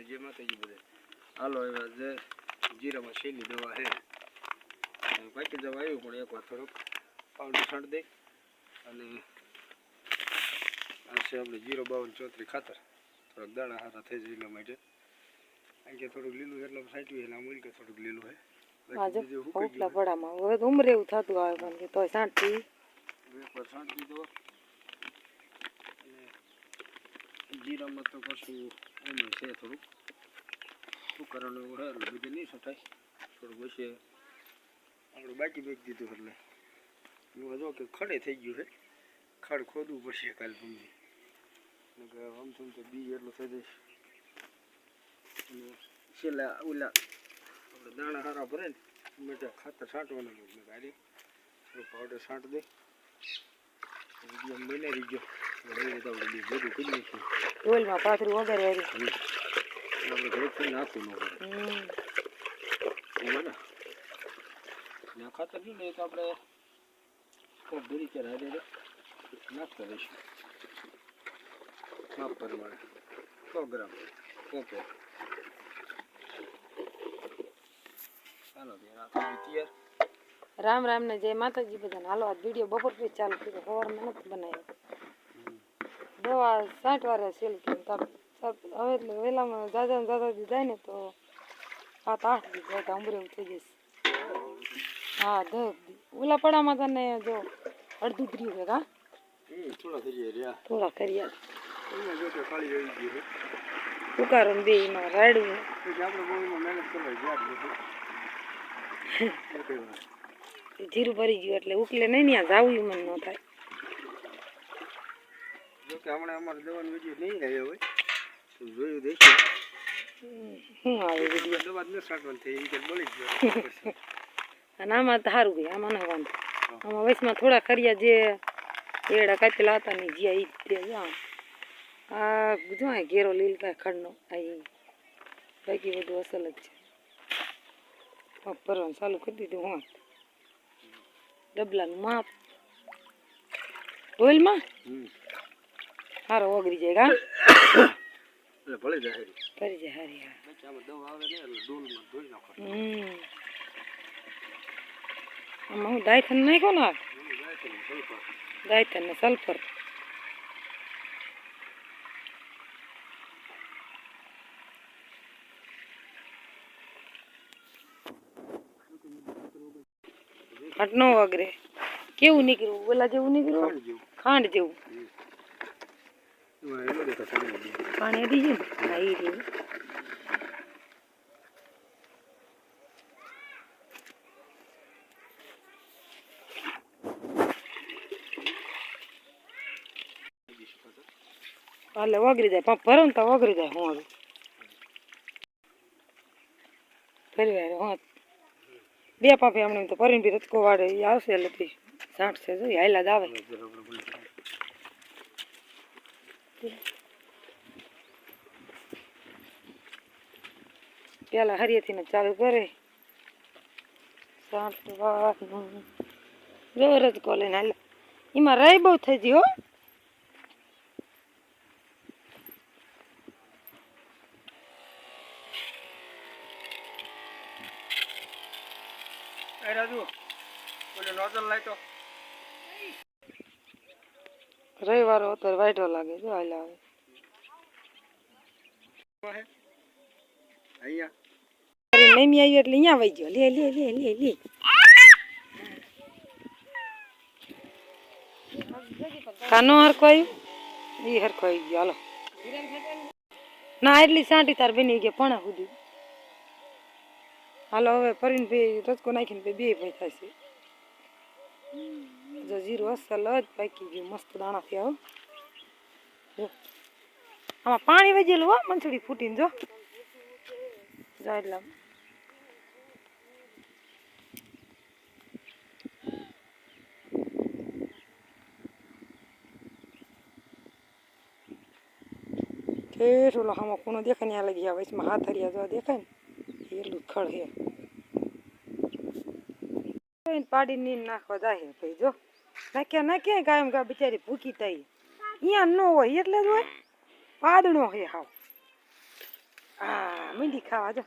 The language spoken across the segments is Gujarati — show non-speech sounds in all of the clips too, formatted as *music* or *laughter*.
ને જે માતાજી બધે હાલો એવા જે જીરામાં શેલી દવા છે બાકી દવા આવી પણ એકવાર થોડુંક પાવડર છાંટ દઈ અને આ છે આપણે જીરો બાવન ચોત્રીસ ખાતર. થોડાક દાણા હારા થઈ જાય એટલા માટે. કારણ કે થોડુંક લીલું એટલે સાચવી એટલે આમ કે થોડુંક લીલું હા ગયું પડામાં હવે તો ઉમરે એવું થતું આવે પણ કે તોય છે. એકવાર દીધો. અને જીરામાં તો પાછું એમાં છે થોડુંક. સુકારાનું એવું છે એટલે નહીં સટાય થોડુંક બસે આપણે બાકી બેગ દીધું એટલે. એમાં જો કે ખડે થઈ ગયું છે. ખડ ખોદવું પડશે કાલ નકર આમ તેમ તો બી એટલું થઈ જશે. અને છેલ્લા ઓલા આપણે દાણા હારા ભરે ને માટે ખાતર છાંટવાનું મેં ગાડી થોડું પાવડર છાંટ દે. બીજા એમ રહી ગયો. ડોલમાં પાથરું વગર. એટલે આપણે ઘરે થઈને નાખવું ન પડે હમ. બરાબર ને ને આ ખાતર તો આપણે કોક ભરી કે રાડે નાખતા રહીશું માપ પ્રમાણે સો ગ્રામ ઓકે ચાલો ત્યારે રામ રામ ને જય માતાજી બધાને. હાલો આ વીડિયો બપોર પછી ચાલુ કર્યો. સવારમાં નથી બનાવ્યો. દવા સાઠ વારે સેલ હવે વહેલામાં દાદા દાદા દી જાય ને તો સાત આઠ દી જાય એવું થઈ જશે હા દસ દી. ઓલા પડામાં તને જો અડધું ત્રીસ છે કા થોડા કર્યા ઉકારો બે એમાં એ *laughs* જીરું ભરી ગયું એટલે ઉકલે નહીં ત્યાં જાવું મન ન થાય. જો કે હમણાં અમારે દવાનો વીડિયો નહીં આવ્યો હોય તો જોયું દેખી. દવા જ ન છાંટવાની થઈ એ કે બળી જ *laughs* અને આમાં તો સારું ગયું આમાં ન વાંધો. આમાં વયસમાં થોડા ખરિયા જે એડા કાપેલા હતા ને જ્યાં એ તે આ જો આ ઘેરો લીલકા ખડનો આ. બાકી બધું અસલ જ છે. ભરવાનું ચાલુ કરી દીધું હું ડબલાનું માપ. ડોલમાં હમ સારો ઓગળી જાય કા એટલે ભળી જાય હારી. કરી જાય હારી હા. પછી આમાં દવા આવે ને એટલે ડોલમાં ધોઈ નાખો. હમ. આમાં હું દાયથન નાખ્યો ને આ? હમ, જાય તો ને સલ્ફર. દાયથન ને સલ્ફર. ઘટનો વગરે કેવું નીકળ્યું? ઓલા જેવું નીકળ્યું? ખાંડ જેવું. ખાંડ જેવું એમાં એનો દેખાય સામે બી. પાણી ગયું ને હા એ એટલે વગરી જાય પંપ ભરો ને તો વગરી જાય હું ફરી વાર હું બે પાપે હમણાં તો ભરીને બી રચકો વાળે એ આવશે એટલે પછી સાંઠશે જો હાયલા જ આવે હવે જરા આપણે ભૂલી જાય. પેલા હરિયેથી ને ચાલુ કરે. સાંઠવાનું જો રચકો કોલે હાલ. એમાં રહી બહુ થઈ ગઈ હો. રાજુ બોલે નોઝલ લાય રવિવારો અત્યારે વાઈટો લાગે જો હાલ આવે. અહીંયા આવી એટલે અહીંયા વહી ગયો. લે લે લે લે લે. કાનો હરખો આવ્યું? એ હરખો આવી ગયો. હાલો. ના એટલી સાંટી તાર બની ગયા પણ સુધી. હાલો, હવે ફરીને ભાઈ રસકો નાખીને બે ભાઈ થશે. જો જીરું અસલ જ પાકી ગયું, મસ્ત દાણા થયા જો. આમાં પાણી વજેલું હો મંચડી ફૂટીને જો. જો એટલા. ઠેઠ હામો ખૂણો દેખાય ને ત્યાં લગી આવે વચમાં હાથ હરિયા જો દેખાય ને. એટલું ખડ હે એને પાડી નીન નાખવા જાય જો. નાખ્યા નાખ્યા કાયમ ગા બિચારી ભૂખી થઈ. અહીંયા ન હોય, એટલે જ હોય. પાદણો હે હાવ. હા મીંડી ખાવા જો.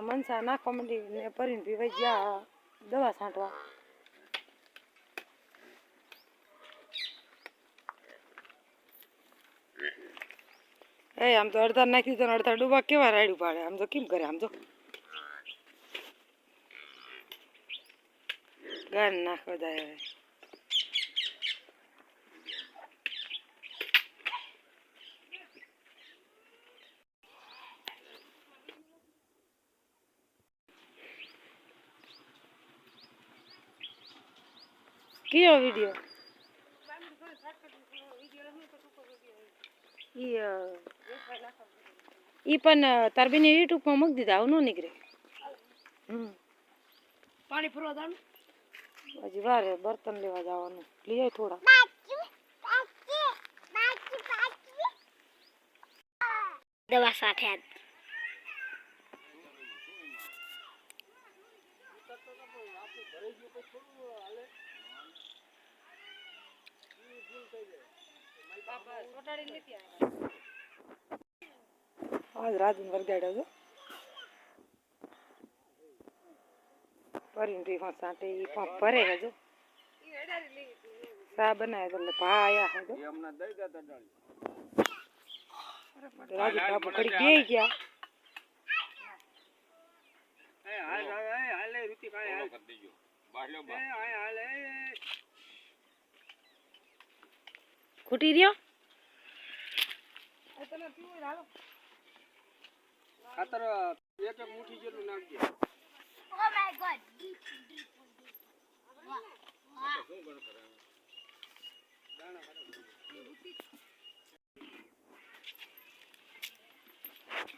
મનસા નાખવા મંડી, ને ભરીને પીવાઈ ગયા. દવા છાંટવા. એ, આમ તો અડધા નાખી દીધો અડધા ડૂબા કેવા રાડ્યું પાડે આમ તો કેમ કરે? આમ તો ગાન નાખવા જાય કયો વીડિયો ઈ પણ અ, તાર બેને યુટ્યુબમાં મૂકી દીધા આવું ન નીકળે. હમ. પાણી ફરવા જવાનું હજી વારે બર્તન લેવા જવાનું. લઈ આય થોડા. દવા સાથે આજ રાજન વરગાડ્યો છો ભરીને રીફા સાંટે ઈ પણ ભરે હજુ સા બનાવે તો એટલે ભા આયા હે હમણાં દઈ દેતા રાજુ બાપુ ઘડી બેહી ગયા એ હાલ હાલ એ હાલ એ ઋતિક હાલ હાલ કરી દેજો બાહલ્યો બા હાલ હાલ ખૂટી રહ્યો? ખાતર એક એક મુઠ્ઠી જેટલું નાખજે. ઓ માય ગોડ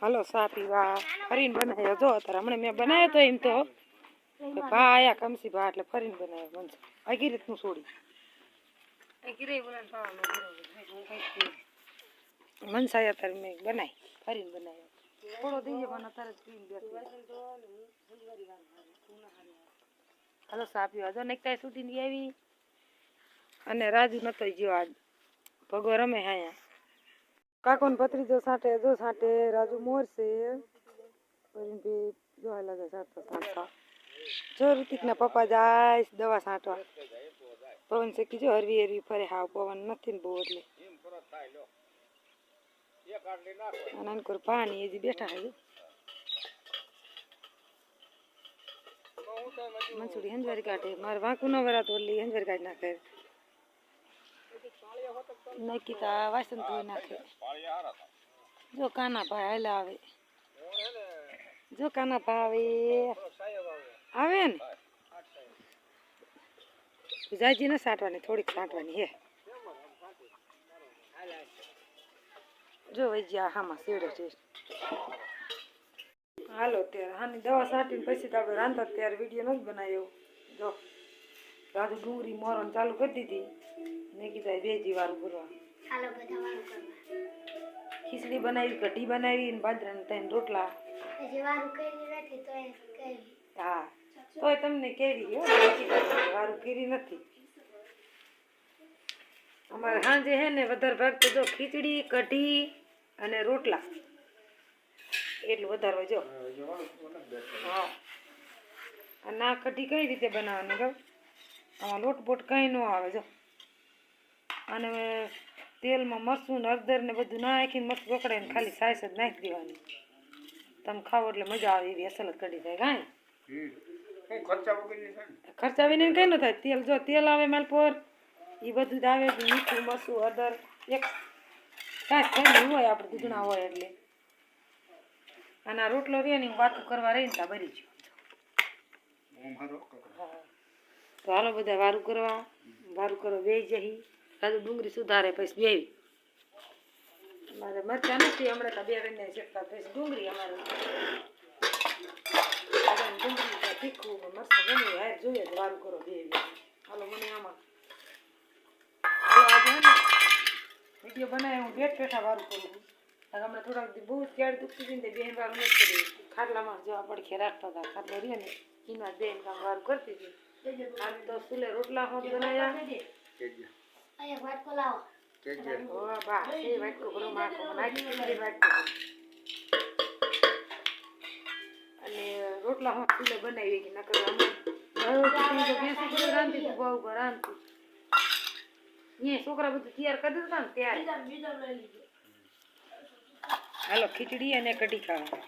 હાલો સા પીવા. ફરીને બનાવ્યો. જો અત્યારે હમણાં મેં બનાવ્યો તો એમ તો. કે ભા આયા કમસી ભા એટલે ફરીને બનાવ્યો. મનસા આગી રીતનું છોડી. મનસા અત્યારે મેં બનાવી ફરીને બનાવ્યો થોડો દઈએ પણ અત્યારે પીને બેઠો હાલો સા પીવા જો nekતાય સુધીની આવી. અને રાજુ નતો ગયો આજ. ભગો રમે હાયા કાકોન ભત્રીજો સાટે જો સાટે રાજુ મોરશે. કરીને બી જોવા લાગે સાંટતા સાંટતા જો ઋતિકના પપ્પા જાય દવા સાંટવા પવન શેકી જો હરવી હરવી ફરે હાવ પવન નથી ને બહુ એટલે. અને અનકુર પાણી હજી બેઠા હજુ મનસુડી હંજવારી કાઢે મારે વાંકું ન વરાતો એટલે હંજવારી કાઢી નાખે નકીતા વાસણ ધોઈ નાખે. જો કાના ભાઈ હાલ આવે. જો કાના ભાઈ આવે. આવે ને? જાજી ન સાંટવાની થોડીક સાંટવાની હે. જો વૈજ્યા હામાં શેડે છે. હાલો ત્યારે હાની દવા સાંટીને પછી તો આપણે રાંધતા ત્યારે વીડિયો નથી બનાવ્યો. જો રાજુ ડુંગળી મોરણ ચાલુ કરી દીધી. મેં કીધા બે વારું કરવા ખીચડી બનાવી કઢી બનાવી ને બાજરાના ત્રણ રોટલા. હા. તોય તમને કેવી હો વારું કેરી નથી. અમારે સાંજે હે ને વધારે ભાગ તો જો ખીચડી કઢી અને રોટલા. એટલું વધારે જો. હા અને આ કઢી કઈ રીતે બનાવવાની કહું આમાં લોટ બોટ કંઈ ન આવે જો. અને તેલમાં મરચું ને હળદર ને બધું નાખીને મસ્ત પકડાઈને ખાલી સાઈસ જ નાખી દેવાની. તમે ખાવો એટલે મજા આવે એવી અસલ જ કઢી થાય કાંઈ? ખર્ચા વગરની છે ને? ખર્ચા વિના કઈ ન થાય. તેલ જો તેલ આવે માલ પર એ બધું જ આવે મીઠું મસું અદર એક કાંઈ ખાઈ હોય આપણે દૂધણા હોય એટલે. અને રોટલો રહે ને વાતું કરવા રહીને ત્યાં ભરી ગયો તો હાલો બધા વારું કરવા. વારું કરવા બે જઈ કાજુ ડુંગળી સુધારે પછી બેવી મારે મરચા નથી હમણાં તો બે વેને શેકતા પછી ડુંગળી અમારે. ડુંગળી તીખું ને મરચાં ગમે એ હાર જોઈએ તો વારું કરો બે હાલો મને આમાં વીડિયો બનાવે હું બેઠ બેઠા વારું કરું છું હમણાં થોડાક દી બહુ ક્યારે દુખતી હતી ને બેન વારું નથી કરી ખાટલામાં જેવા પડખે રાખતા હતા ખાટલો રહે ને એમાં બેન કામ વારું કરતી હતી આજ તો સુલે રોટલા હોત બનાવ્યા વાટકો લાવો કેજે ઓ બા એ વાટકો કરો માકો નાખી વાટકો રોટલા માં ચૂલે બનાવી કે ગેસ ઉપર રાંધી તું રાંધતું અહીંયા છોકરા બધું તૈયાર કરી દીધું ને ત્યારે હાલો ખીચડી અને કઢી ખાવા